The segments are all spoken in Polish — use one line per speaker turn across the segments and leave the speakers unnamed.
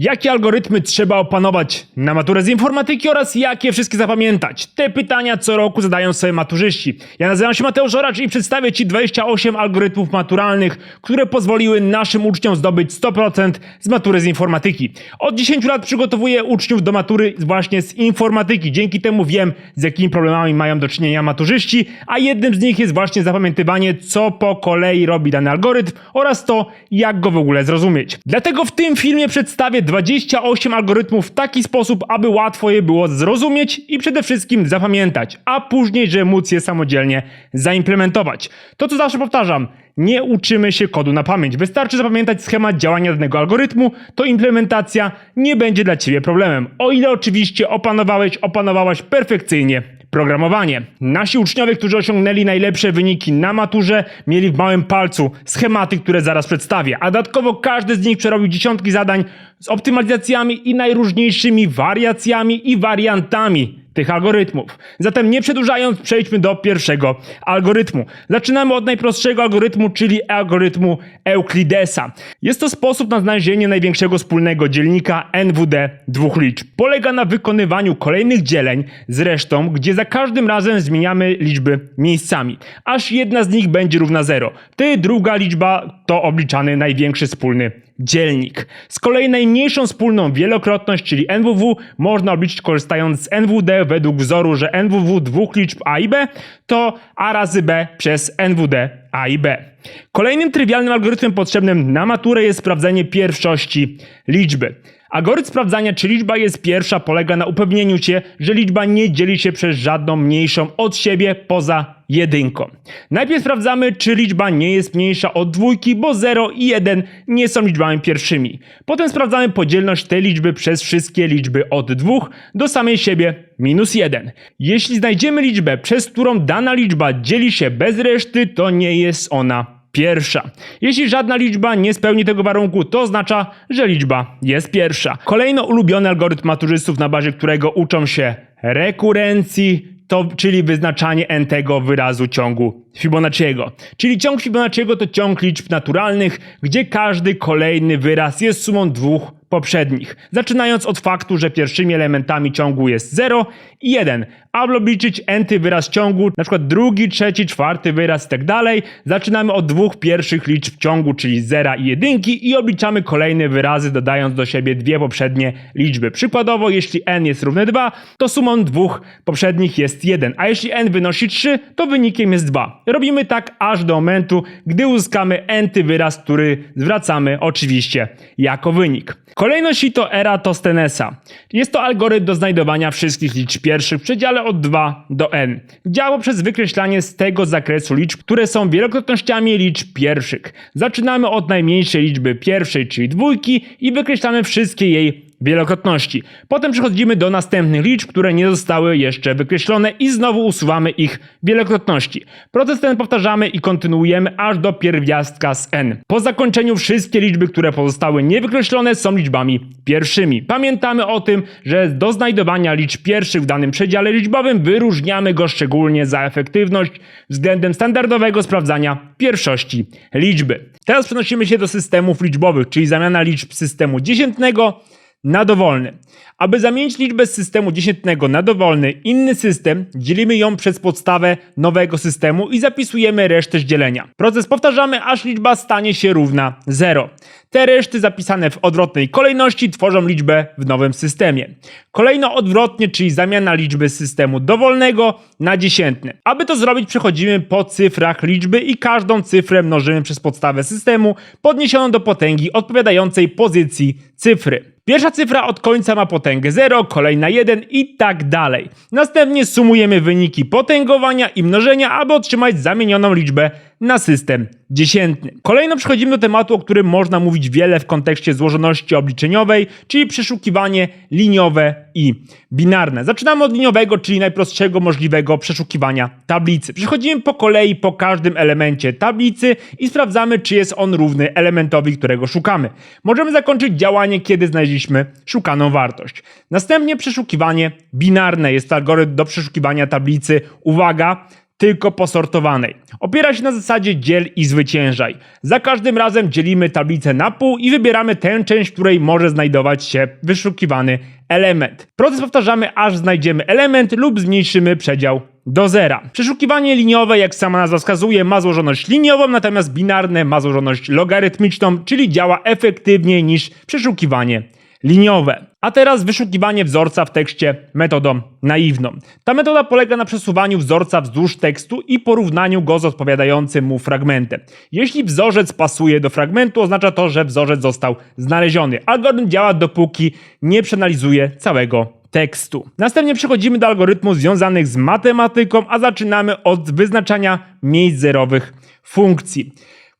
Jakie algorytmy trzeba opanować na maturę z informatyki oraz jakie wszystkie zapamiętać? Te pytania co roku zadają sobie maturzyści. Ja nazywam się Mateusz Oracz i przedstawię Ci 28 algorytmów maturalnych, które pozwoliły naszym uczniom zdobyć 100% z matury z informatyki. Od 10 lat przygotowuję uczniów do matury właśnie z informatyki. Dzięki temu wiem, z jakimi problemami mają do czynienia maturzyści, a jednym z nich jest właśnie zapamiętywanie, co po kolei robi dany algorytm oraz to, jak go w ogóle zrozumieć. Dlatego w tym filmie przedstawię 28 algorytmów w taki sposób, aby łatwo je było zrozumieć i przede wszystkim zapamiętać, a później, żeby móc je samodzielnie zaimplementować. To co zawsze powtarzam, nie uczymy się kodu na pamięć. Wystarczy zapamiętać schemat działania danego algorytmu, to implementacja nie będzie dla Ciebie problemem. O ile oczywiście opanowałeś, opanowałaś perfekcyjnie programowanie. Nasi uczniowie, którzy osiągnęli najlepsze wyniki na maturze, mieli w małym palcu schematy, które zaraz przedstawię, a dodatkowo każdy z nich przerobił dziesiątki zadań z optymalizacjami i najróżniejszymi wariacjami i wariantami tych algorytmów. Zatem nie przedłużając, przejdźmy do pierwszego algorytmu. Zaczynamy od najprostszego algorytmu, czyli algorytmu Euklidesa. Jest to sposób na znalezienie największego wspólnego dzielnika NWD dwóch liczb. Polega na wykonywaniu kolejnych dzieleń z resztą, gdzie za każdym razem zmieniamy liczby miejscami, aż jedna z nich będzie równa 0. Ty druga liczba to obliczany największy wspólny dzielnik. Z kolei najmniejszą wspólną wielokrotność, czyli NWW, można obliczyć korzystając z NWD według wzoru, że NWW dwóch liczb A i B to A razy B przez NWD A i B. Kolejnym trywialnym algorytmem potrzebnym na maturę jest sprawdzenie pierwszości liczby. Algorytm sprawdzania, czy liczba jest pierwsza, polega na upewnieniu się, że liczba nie dzieli się przez żadną mniejszą od siebie poza jedynką. Najpierw sprawdzamy, czy liczba nie jest mniejsza od dwójki, bo 0 i 1 nie są liczbami pierwszymi. Potem sprawdzamy podzielność tej liczby przez wszystkie liczby od 2 do samej siebie minus 1. Jeśli znajdziemy liczbę, przez którą dana liczba dzieli się bez reszty, to nie jest ona pierwsza. Jeśli żadna liczba nie spełni tego warunku, to oznacza, że liczba jest pierwsza. Kolejno ulubiony algorytm maturzystów, na bazie którego uczą się rekurencji, to, czyli wyznaczanie n-tego wyrazu ciągu Fibonacciego. Czyli ciąg Fibonacciego to ciąg liczb naturalnych, gdzie każdy kolejny wyraz jest sumą dwóch poprzednich. Zaczynając od faktu, że pierwszymi elementami ciągu jest 0 i 1. Aby obliczyć n-ty wyraz ciągu, na przykład drugi, trzeci, czwarty wyraz i tak dalej, zaczynamy od dwóch pierwszych liczb ciągu, czyli 0 i 1 i obliczamy kolejne wyrazy, dodając do siebie dwie poprzednie liczby. Przykładowo, jeśli n jest równe 2, to sumą dwóch poprzednich jest 1, a jeśli n wynosi 3, to wynikiem jest 2. Robimy tak aż do momentu, gdy uzyskamy n-ty wyraz, który zwracamy oczywiście jako wynik. Kolejność to Eratosthenesa. Jest to algorytm do znajdowania wszystkich liczb pierwszych w przedziale od 2 do n. Działa przez wykreślanie z tego zakresu liczb, które są wielokrotnościami liczb pierwszych. Zaczynamy od najmniejszej liczby pierwszej, czyli dwójki i wykreślamy wszystkie jej wielokrotności. Potem przechodzimy do następnych liczb, które nie zostały jeszcze wykreślone i znowu usuwamy ich wielokrotności. Proces ten powtarzamy i kontynuujemy aż do pierwiastka z n. Po zakończeniu wszystkie liczby, które pozostały niewykreślone są liczbami pierwszymi. Pamiętamy o tym, że do znajdowania liczb pierwszych w danym przedziale liczbowym wyróżniamy go szczególnie za efektywność względem standardowego sprawdzania pierwszości liczby. Teraz przenosimy się do systemów liczbowych, czyli zamiana liczb systemu dziesiętnego na dowolny. Aby zamienić liczbę z systemu dziesiętnego na dowolny inny system, dzielimy ją przez podstawę nowego systemu i zapisujemy resztę dzielenia. Proces powtarzamy, aż liczba stanie się równa 0. Te reszty zapisane w odwrotnej kolejności tworzą liczbę w nowym systemie. Kolejno odwrotnie, czyli zamiana liczby z systemu dowolnego na dziesiętny. Aby to zrobić, przechodzimy po cyfrach liczby i każdą cyfrę mnożymy przez podstawę systemu podniesioną do potęgi odpowiadającej pozycji cyfry. Pierwsza cyfra od końca ma potęgę 0, kolejna 1 i tak dalej. Następnie sumujemy wyniki potęgowania i mnożenia, aby otrzymać zamienioną liczbę na system dziesiętny. Kolejno przechodzimy do tematu, o którym można mówić wiele w kontekście złożoności obliczeniowej, czyli przeszukiwanie liniowe i binarne. Zaczynamy od liniowego, czyli najprostszego możliwego przeszukiwania tablicy. Przechodzimy po kolei po każdym elemencie tablicy i sprawdzamy, czy jest on równy elementowi, którego szukamy. Możemy zakończyć działanie, kiedy znaleźliśmy szukaną wartość. Następnie przeszukiwanie binarne. Jest algorytm do przeszukiwania tablicy. Uwaga! Tylko posortowanej. Opiera się na zasadzie dziel i zwyciężaj. Za każdym razem dzielimy tablicę na pół i wybieramy tę część, w której może znajdować się wyszukiwany element. Proces powtarzamy, aż znajdziemy element lub zmniejszymy przedział do zera. Przeszukiwanie liniowe, jak sama nazwa wskazuje, ma złożoność liniową, natomiast binarne ma złożoność logarytmiczną, czyli działa efektywniej niż przeszukiwanie liniowe. A teraz wyszukiwanie wzorca w tekście metodą naiwną. Ta metoda polega na przesuwaniu wzorca wzdłuż tekstu i porównaniu go z odpowiadającym mu fragmentem. Jeśli wzorzec pasuje do fragmentu, oznacza to, że wzorzec został znaleziony. Algorytm działa dopóki nie przeanalizuje całego tekstu. Następnie przechodzimy do algorytmów związanych z matematyką, a zaczynamy od wyznaczania miejsc zerowych funkcji.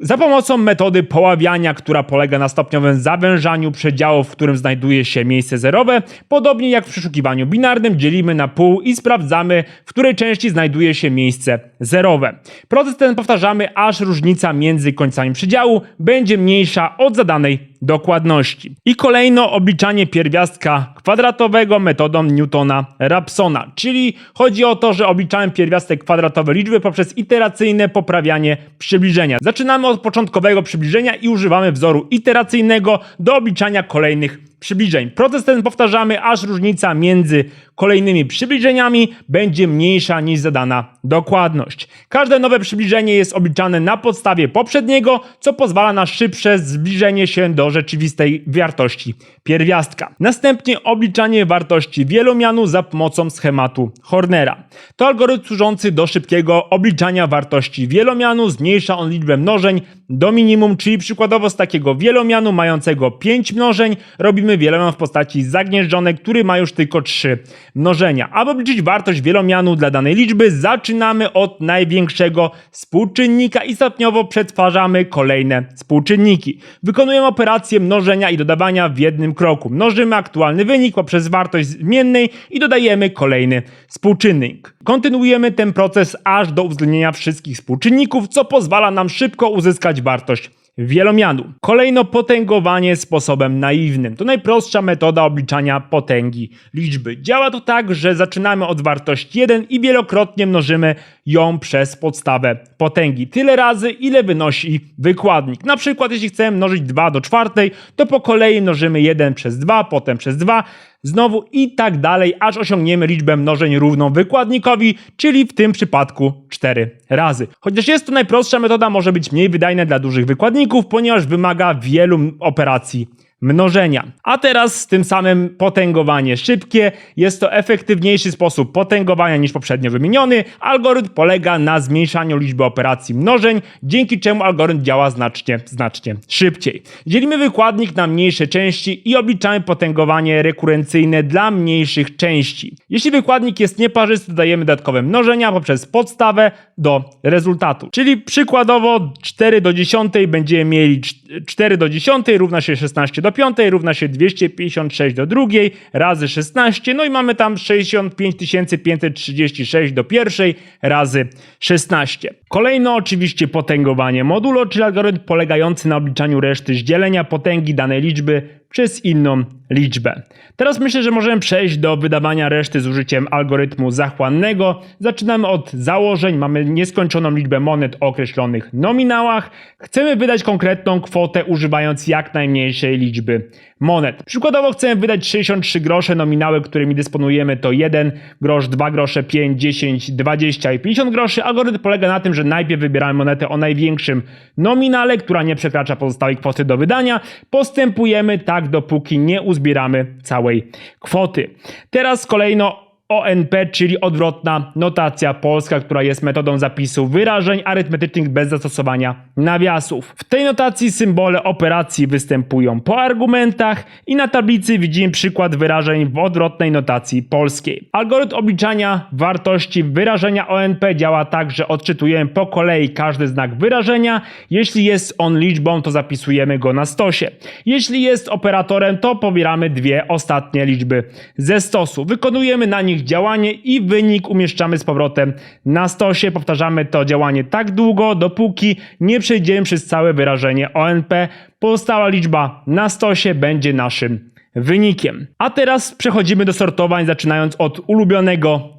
Za pomocą metody poławiania, która polega na stopniowym zawężaniu przedziału, w którym znajduje się miejsce zerowe, podobnie jak w przeszukiwaniu binarnym, dzielimy na pół i sprawdzamy, w której części znajduje się miejsce zerowe. Proces ten powtarzamy, aż różnica między końcami przedziału będzie mniejsza od zadanej dokładności. I kolejno obliczanie pierwiastka kwadratowego metodą Newtona-Rapsona, czyli chodzi o to, że obliczamy pierwiastek kwadratowy liczby poprzez iteracyjne poprawianie przybliżenia. Zaczynamy od początkowego przybliżenia i używamy wzoru iteracyjnego do obliczania kolejnych przybliżeń. Proces ten powtarzamy, aż różnica między kolejnymi przybliżeniami będzie mniejsza niż zadana dokładność. Każde nowe przybliżenie jest obliczane na podstawie poprzedniego, co pozwala na szybsze zbliżenie się do rzeczywistej wartości pierwiastka. Następnie obliczanie wartości wielomianu za pomocą schematu Hornera. To algorytm służący do szybkiego obliczania wartości wielomianu. Zmniejsza on liczbę mnożeń do minimum, czyli przykładowo z takiego wielomianu mającego 5 mnożeń robimy wielomian w postaci zagnieżdżonej, który ma już tylko 3 mnożenia. Aby obliczyć wartość wielomianu dla danej liczby, zaczynamy od największego współczynnika i stopniowo przetwarzamy kolejne współczynniki. Wykonujemy operację mnożenia i dodawania w jednym kroku. Mnożymy aktualny wynik poprzez wartość zmiennej i dodajemy kolejny współczynnik. Kontynuujemy ten proces aż do uwzględnienia wszystkich współczynników, co pozwala nam szybko uzyskać wartość wielomianu. Kolejno potęgowanie sposobem naiwnym. To najprostsza metoda obliczania potęgi liczby. Działa to tak, że zaczynamy od wartości 1 i wielokrotnie mnożymy ją przez podstawę potęgi. Tyle razy, ile wynosi wykładnik. Na przykład, jeśli chcemy mnożyć 2 do czwartej, to po kolei mnożymy 1 przez 2, potem przez 2, znowu i tak dalej, aż osiągniemy liczbę mnożeń równą wykładnikowi, czyli w tym przypadku 4 razy. Chociaż jest to najprostsza metoda, może być mniej wydajna dla dużych wykładników, ponieważ wymaga wielu operacji mnożenia. A teraz tym samym potęgowanie szybkie. Jest to efektywniejszy sposób potęgowania niż poprzednio wymieniony. Algorytm polega na zmniejszaniu liczby operacji mnożeń, dzięki czemu algorytm działa znacznie, znacznie szybciej. Dzielimy wykładnik na mniejsze części i obliczamy potęgowanie rekurencyjne dla mniejszych części. Jeśli wykładnik jest nieparzysty, dodajemy dodatkowe mnożenia poprzez podstawę do rezultatu. Czyli przykładowo 4 do 10 będziemy mieli 4 do 10 równa się 16 do 5 równa się 256 do drugiej razy 16, no i mamy tam 65 536 do pierwszej razy 16. Kolejno oczywiście potęgowanie modulo, czyli algorytm polegający na obliczaniu reszty z dzielenia potęgi danej liczby przez inną liczbę. Teraz myślę, że możemy przejść do wydawania reszty z użyciem algorytmu zachłannego. Zaczynamy od założeń. Mamy nieskończoną liczbę monet o określonych nominałach. Chcemy wydać konkretną kwotę używając jak najmniejszej liczby monet. Przykładowo chcemy wydać 63 grosze, nominały, którymi dysponujemy to 1 grosz, 2 grosze, 5, 10, 20 i 50 groszy. Algorytm polega na tym, że najpierw wybieramy monetę o największym nominale, która nie przekracza pozostałej kwoty do wydania. Postępujemy tak, dopóki nie uzbieramy całej kwoty. Teraz kolejno ONP, czyli odwrotna notacja polska, która jest metodą zapisu wyrażeń arytmetycznych bez zastosowania nawiasów. W tej notacji symbole operacji występują po argumentach i na tablicy widzimy przykład wyrażeń w odwrotnej notacji polskiej. Algorytm obliczania wartości wyrażenia ONP działa tak, że odczytujemy po kolei każdy znak wyrażenia. Jeśli jest on liczbą, to zapisujemy go na stosie. Jeśli jest operatorem, to pobieramy dwie ostatnie liczby ze stosu. Wykonujemy na nich działanie i wynik umieszczamy z powrotem na stosie. Powtarzamy to działanie tak długo, dopóki nie przejdziemy przez całe wyrażenie ONP. Pozostała liczba na stosie będzie naszym wynikiem. A teraz przechodzimy do sortowań, zaczynając od ulubionego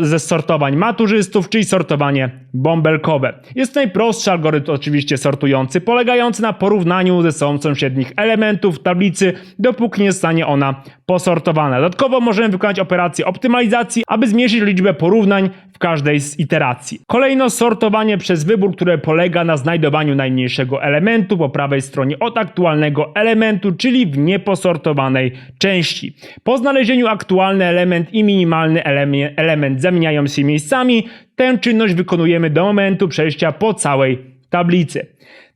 ze sortowań maturzystów, czyli sortowanie bąbelkowe. Jest najprostszy algorytm oczywiście sortujący, polegający na porównaniu ze sobą sąsiednich elementów tablicy, dopóki nie zostanie ona posortowana. Dodatkowo możemy wykonać operację optymalizacji, aby zmniejszyć liczbę porównań w każdej z iteracji. Kolejno sortowanie przez wybór, które polega na znajdowaniu najmniejszego elementu po prawej stronie od aktualnego elementu, czyli w nieposortowanej części. Po znalezieniu aktualny element i minimalny element, element zamieniają się miejscami. Tę czynność wykonujemy do momentu przejścia po całej tablicy.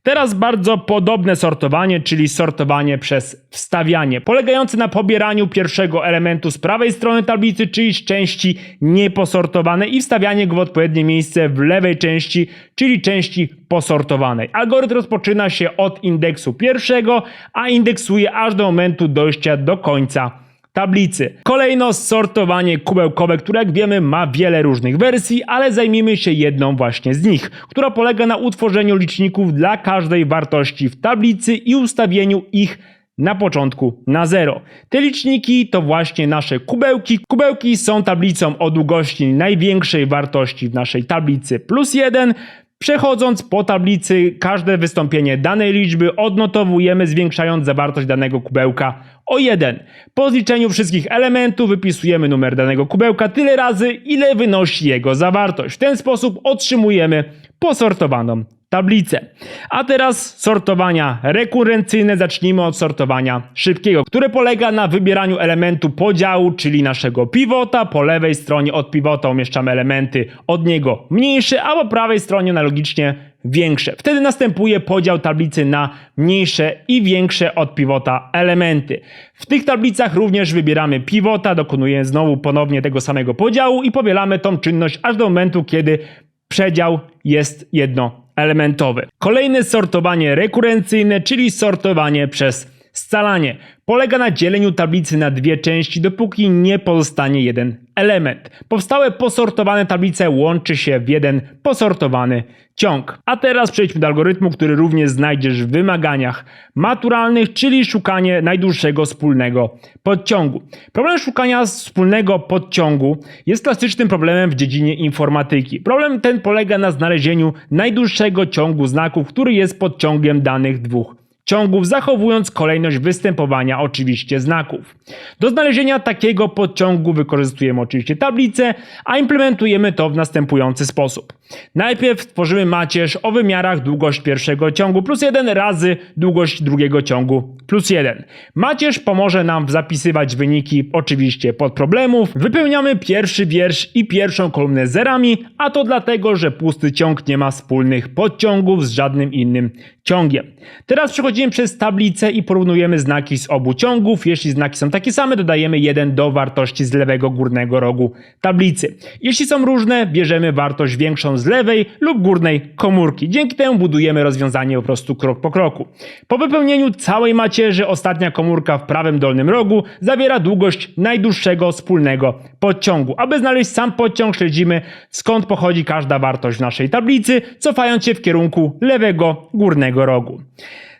Teraz bardzo podobne sortowanie, czyli sortowanie przez wstawianie, polegające na pobieraniu pierwszego elementu z prawej strony tablicy, czyli z części nieposortowanej i wstawianie go w odpowiednie miejsce w lewej części, czyli części posortowanej. Algorytm rozpoczyna się od indeksu pierwszego, a indeksuje aż do momentu dojścia do końca tablicy. Kolejno sortowanie kubełkowe, które jak wiemy ma wiele różnych wersji, ale zajmijmy się jedną właśnie z nich, która polega na utworzeniu liczników dla każdej wartości w tablicy i ustawieniu ich na początku na zero. Te liczniki to właśnie nasze kubełki. Kubełki są tablicą o długości największej wartości w naszej tablicy plus 1. Przechodząc po tablicy, każde wystąpienie danej liczby odnotowujemy, zwiększając zawartość danego kubełka o 1. Po zliczeniu wszystkich elementów wypisujemy numer danego kubełka tyle razy, ile wynosi jego zawartość. W ten sposób otrzymujemy posortowaną tablicę. A teraz sortowania rekurencyjne. Zacznijmy od sortowania szybkiego, które polega na wybieraniu elementu podziału, czyli naszego pivota. Po lewej stronie od pivota umieszczamy elementy od niego mniejsze, a po prawej stronie analogicznie większe. Wtedy następuje podział tablicy na mniejsze i większe od pivota elementy. W tych tablicach również wybieramy pivota, dokonujemy znowu ponownie tego samego podziału i powielamy tą czynność aż do momentu, kiedy przedział jest jednoelementowy. Kolejne sortowanie rekurencyjne, czyli sortowanie przez scalanie. Polega na dzieleniu tablicy na dwie części, dopóki nie pozostanie jeden element. Powstałe posortowane tablice łączy się w jeden posortowany ciąg. A teraz przejdźmy do algorytmu, który również znajdziesz w wymaganiach maturalnych, czyli szukanie najdłuższego wspólnego podciągu. Problem szukania wspólnego podciągu jest klasycznym problemem w dziedzinie informatyki. Problem ten polega na znalezieniu najdłuższego ciągu znaków, który jest podciągiem danych dwóch ciągów, zachowując kolejność występowania oczywiście znaków. Do znalezienia takiego podciągu wykorzystujemy oczywiście tablicę, a implementujemy to w następujący sposób. Najpierw tworzymy macierz o wymiarach długość pierwszego ciągu plus 1 razy długość drugiego ciągu plus 1. Macierz pomoże nam zapisywać wyniki oczywiście pod problemów. Wypełniamy pierwszy wiersz i pierwszą kolumnę zerami, a to dlatego, że pusty ciąg nie ma wspólnych podciągów z żadnym innym ciągiem. Teraz przechodzimy przez tablicę i porównujemy znaki z obu ciągów. Jeśli znaki są takie same, dodajemy 1 do wartości z lewego górnego rogu tablicy. Jeśli są różne, bierzemy wartość większą z lewej lub górnej komórki. Dzięki temu budujemy rozwiązanie po prostu krok po kroku. Po wypełnieniu całej macierzy ostatnia komórka w prawym dolnym rogu zawiera długość najdłuższego wspólnego podciągu. Aby znaleźć sam podciąg, śledzimy skąd pochodzi każda wartość w naszej tablicy, cofając się w kierunku lewego górnego rogu.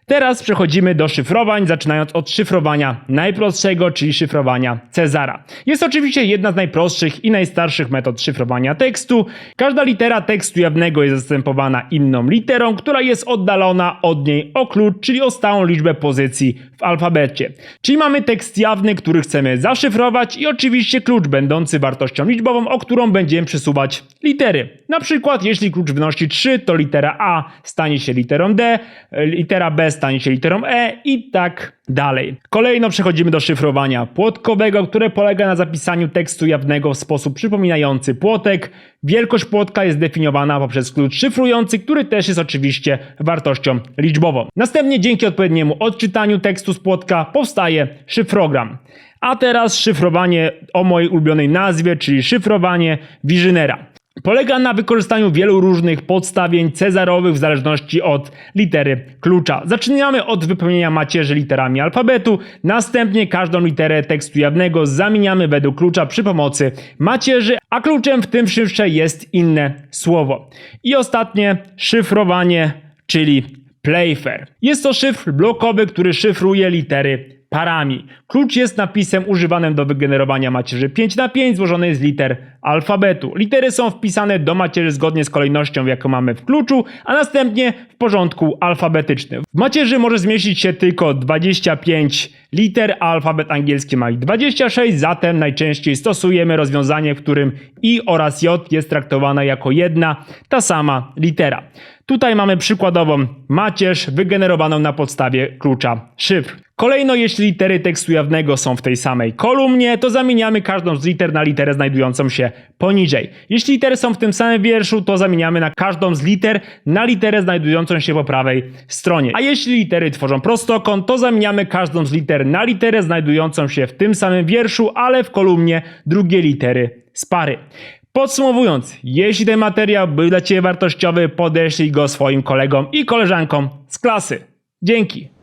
Teraz przechodzimy do szyfrowań, zaczynając od szyfrowania najprostszego, czyli szyfrowania Cezara. Jest oczywiście jedna z najprostszych i najstarszych metod szyfrowania tekstu. Każda litera tekstu jawnego jest zastępowana inną literą, która jest oddalona od niej o klucz, czyli o stałą liczbę pozycji w alfabecie. Czyli mamy tekst jawny, który chcemy zaszyfrować i oczywiście klucz będący wartością liczbową, o którą będziemy przesuwać litery. Na przykład jeśli klucz wynosi 3, to litera A stanie się literą D, litera B stanie się literą E i tak dalej. Kolejno przechodzimy do szyfrowania płotkowego, które polega na zapisaniu tekstu jawnego w sposób przypominający płotek. Wielkość płotka jest definiowana poprzez klucz szyfrujący, który też jest oczywiście wartością liczbową. Następnie dzięki odpowiedniemu odczytaniu tekstu z płotka powstaje szyfrogram. A teraz szyfrowanie o mojej ulubionej nazwie, czyli szyfrowanie Visionera. Polega na wykorzystaniu wielu różnych podstawień cezarowych w zależności od litery klucza. Zaczynamy od wypełnienia macierzy literami alfabetu, następnie każdą literę tekstu jawnego zamieniamy według klucza przy pomocy macierzy, a kluczem w tym szyfrze jest inne słowo. I ostatnie szyfrowanie, czyli Playfair. Jest to szyfr blokowy, który szyfruje litery parami. Klucz jest napisem używanym do wygenerowania macierzy 5 na 5 złożonej z liter alfabetu. Litery są wpisane do macierzy zgodnie z kolejnością, jaką mamy w kluczu, a następnie w porządku alfabetycznym. W macierzy może zmieścić się tylko 25 liter, a alfabet angielski ma ich 26, zatem najczęściej stosujemy rozwiązanie, w którym i oraz j jest traktowana jako jedna, ta sama litera. Tutaj mamy przykładową macierz wygenerowaną na podstawie klucza szyfr. Kolejno, jeśli litery tekstu jawnego są w tej samej kolumnie, to zamieniamy każdą z liter na literę znajdującą się poniżej. Jeśli litery są w tym samym wierszu, to zamieniamy na każdą z liter na literę znajdującą się po prawej stronie. A jeśli litery tworzą prostokąt, to zamieniamy każdą z liter na literę znajdującą się w tym samym wierszu, ale w kolumnie drugie litery z pary. Podsumowując, jeśli ten materiał był dla Ciebie wartościowy, podeślij go swoim kolegom i koleżankom z klasy. Dzięki.